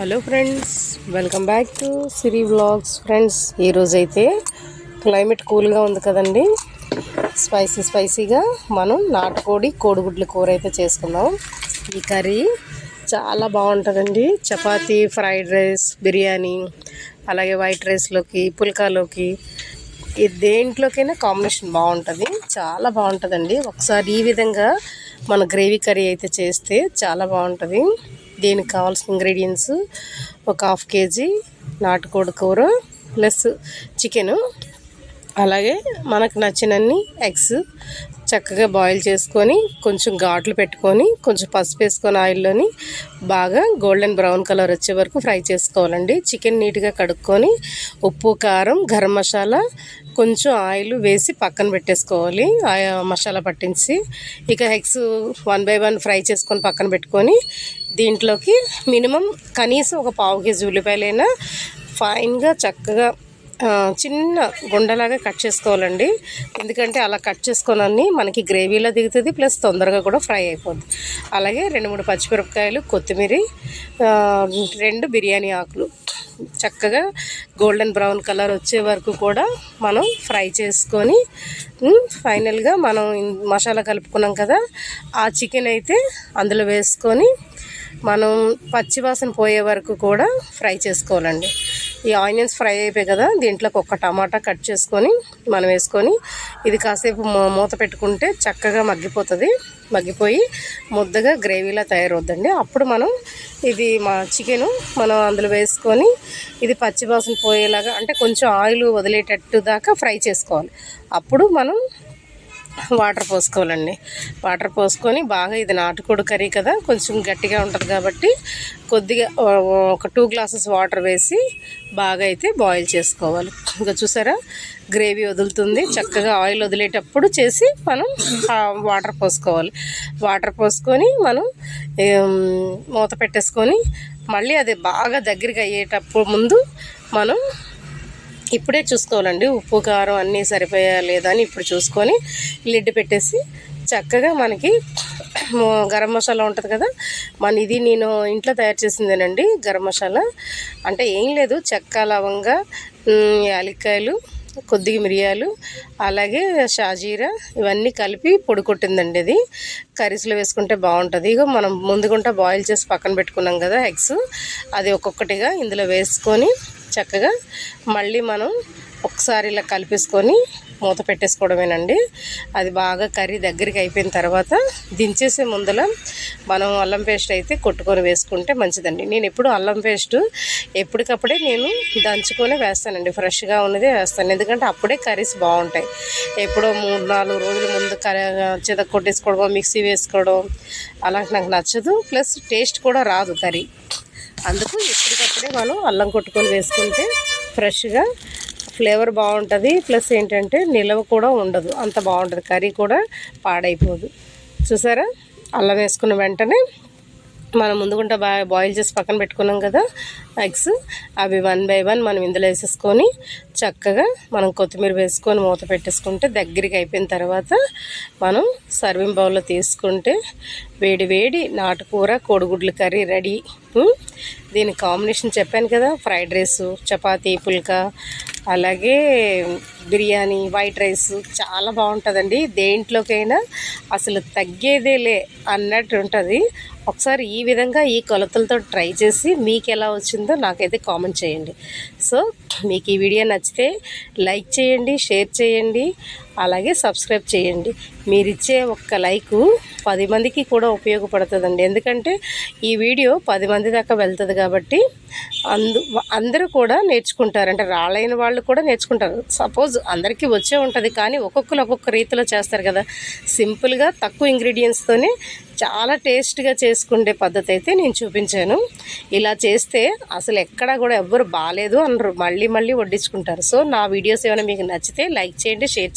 Hello friends welcome back to Siri vlogs friends ఈరోజు అయితే climate కూల్గా ఉంది కదండి. స్పైసీ స్పైసీగా మనం నాటుకోడి కోడిగుడ్ల కూర అయితే చేసుకుందాం. ఈ కర్రీ చాలా బాగుంటుందండి. చపాతీ ఫ్రైడ్ రైస్ బిర్యానీ అలాగే వైట్ రైస్లోకి పుల్కాలోకి దేంట్లోకైనా కాంబినేషన్ బాగుంటుంది. చాలా బాగుంటుందండి. ఒకసారి ఈ విధంగా మన గ్రేవీ కర్రీ అయితే చేస్తే చాలా బాగుంటుంది. దీనికి కావాల్సిన ఇంగ్రీడియంట్స్ ఒక హాఫ్ కేజీ నాటుకోడి కూర ప్లస్ చికెను అలాగే మనకు నచ్చినన్ని ఎగ్స్ చక్కగా బాయిల్ చేసుకొని కొంచెం ఘాట్లు పెట్టుకొని కొంచెం పసుపు వేసుకొని ఆయిల్లోని బాగా గోల్డెన్ బ్రౌన్ కలర్ వచ్చే వరకు ఫ్రై చేసుకోవాలండి. చికెన్ నీట్గా కడుక్కొని ఉప్పు కారం గరం మసాలా కొంచెం ఆయిల్ వేసి పక్కన పెట్టేసుకోవాలి. మసాలా పట్టించి ఇక eggs one by one fry చేసుకొని పక్కన పెట్టుకొని దీంట్లోకి మినిమం కనీసం ఒక పావు కేజీ ఉల్లిపాయలైనా ఫైన్గా చక్కగా చిన్న గుండలాగా కట్ చేసుకోవాలండి. ఎందుకంటే అలా కట్ చేసుకోనని మనకి గ్రేవీలో దిగుతుంది ప్లస్ తొందరగా కూడా ఫ్రై అయిపోద్ది. అలాగే రెండు మూడు పచ్చిమిరపకాయలు కొత్తిమీర రెండు బిర్యానీ ఆకులు. చక్కగా గోల్డెన్ బ్రౌన్ కలర్ వచ్చే వరకు కూడా మనం ఫ్రై చేసుకొని ఫైనల్గా మనం మసాలా కలుపుకున్నాం కదా ఆ చికెన్ అయితే అందులో వేసుకొని మనం పచ్చివాసన పోయే వరకు కూడా ఫ్రై చేసుకోవాలండి. ఈ ఆనియన్స్ ఫ్రై అయిపోయాయి కదా దీంట్లోకి ఒక టమాటా కట్ చేసుకొని మనం వేసుకొని ఇది కాసేపు మూత పెట్టుకుంటే చక్కగా మగ్గిపోతుంది. మగ్గిపోయి ముద్దగా గ్రేవీలా తయారవుద్దండి. అప్పుడు మనం ఇది మా చికెను మనం అందులో వేసుకొని ఇది పచ్చివాసన పోయేలాగా అంటే కొంచెం ఆయిల్ వదిలేటట్టు దాకా ఫ్రై చేసుకోవాలి. అప్పుడు మనం వాటర్ పోసుకోవాలండి. వాటర్ పోసుకొని బాగా ఇది నాటుకోడి కర్రీ కదా కొంచెం గట్టిగా ఉంటుంది కాబట్టి కొద్దిగా ఒక టూ గ్లాసెస్ వాటర్ వేసి బాగా అయితే బాయిల్ చేసుకోవాలి. ఇంకా చూసారా? గ్రేవీ వదులుతుంది. చక్కగా ఆయిల్ వదిలేటప్పుడు చేసి మనం వాటర్ పోసుకోవాలి. వాటర్ పోసుకొని మనం మూత పెట్టేసుకొని మళ్ళీ అది బాగా దగ్గరికి అయ్యేటప్పుడు ముందు మనం ఇప్పుడే చూసుకోవాలండి. ఉప్పు కారం అన్నీ సరిపోయా లేదా అని ఇప్పుడు చూసుకొని లిడ్ పెట్టేసి చక్కగా మనకి గరం మసాలా ఉంటుంది కదా? మన ఇది నేను ఇంట్లో తయారు చేసిందేనండి గరం మసాలా. అంటే ఏం లేదు చెక్క లవంగా యాలక్కాయలు కొద్దిగా మిరియాలు అలాగే షాజీరా ఇవన్నీ కలిపి పొడి కొట్టిందండి ఇది. కర్రీస్లో వేసుకుంటే బాగుంటుంది. ఇక మనం ముందుగుంటా బాయిల్ చేసి పక్కన పెట్టుకున్నాం కదా ఎగ్స్ అది ఒక్కొక్కటిగా ఇందులో వేసుకొని చక్కగా మళ్ళీ మనం ఒకసారి ఇలా కలిపేసుకొని మూత పెట్టేసుకోవడమేనండి. అది బాగా కర్రీ దగ్గరికి అయిపోయిన తర్వాత దించేసే ముందల మనం అల్లం పేస్ట్ అయితే కొట్టుకొని వేసుకుంటే మంచిదండి. నేను ఎప్పుడు అల్లం పేస్ట్ ఎప్పటికప్పుడే నేను దంచుకొని వేస్తానండి. ఫ్రెష్గా ఉన్నదే వేస్తాను. ఎందుకంటే అప్పుడే కర్రీస్ బాగుంటాయి. ఎప్పుడో మూడు నాలుగు రోజుల ముందు చెద కొట్టేసుకోవడం మిక్సీ వేసుకోవడం అలా నాకు నచ్చదు. ప్లస్ టేస్ట్ కూడా రాదు కర్రీ. అందుకు అప్పుడే మనం అల్లం కొట్టుకొని వేసుకుంటే ఫ్రెష్గా ఫ్లేవర్ బాగుంటుంది. ప్లస్ ఏంటంటే నిలవ కూడా ఉండదు. అంత బాగుంటుంది. కర్రీ కూడా పాడైపోదు. చూసారా? అల్లం వేసుకున్న వెంటనే మనం ముందుకుంటే బాగా బాయిల్ చేసి పక్కన పెట్టుకున్నాం కదా ఎగ్స్. అవి వన్ బై వన్ మనం ఇందులో వేసేసుకొని చక్కగా మనం కొత్తిమీర వేసుకొని మూత పెట్టేసుకుంటే దగ్గరికి అయిపోయిన తర్వాత మనం సర్వింగ్ బౌల్లో తీసుకుంటే వేడి వేడి నాటుకూర కోడిగుడ్లు కర్రీ రెడీ. దీని కాంబినేషన్ చెప్పాను కదా ఫ్రైడ్ రైస్ చపాతీ పుల్కా అలాగే బిర్యానీ వైట్ రైస్ చాలా బాగుంటుందండి. దేంట్లోకైనా అసలు తగ్గేదేలే అన్నట్టు ఉంటుంది ఒకసారి ఈ విధంగా ఈ కొలతలతో ట్రై చేసి మీకు ఎలా వచ్చిందో నాకైతే కామెంట్ చేయండి. సో మీకు ఈ వీడియో నచ్చితే లైక్ చేయండి షేర్ చేయండి అలాగే సబ్స్క్రైబ్ చేయండి. మీరు ఇచ్చే ఒక్క లైకు పది మందికి కూడా ఉపయోగపడుతుందండి. ఎందుకంటే ఈ వీడియో పది మంది దాకా వెళ్తుంది కాబట్టి అందు అందరూ కూడా నేర్చుకుంటారు. అంటే రాలైన వాళ్ళు కూడా నేర్చుకుంటారు. సపోజ్ అందరికీ వచ్చే ఉంటుంది కానీ ఒక్కొక్కరు ఒక్కొక్క రీతిలో చేస్తారు కదా. సింపుల్గా తక్కువ ఇంగ్రీడియంట్స్తోనే చాలా టేస్ట్గా చేసుకునే పద్ధతి అయితే నేను చూపించాను. ఇలా చేస్తే అసలు ఎక్కడా కూడా ఎవ్వరు బాగాలేదు అనరు మళ్ళీ మళ్ళీ వడ్డించుకుంటారు. సో నా వీడియోస్ ఏమైనా మీకు నచ్చితే లైక్ చేయండి షేర్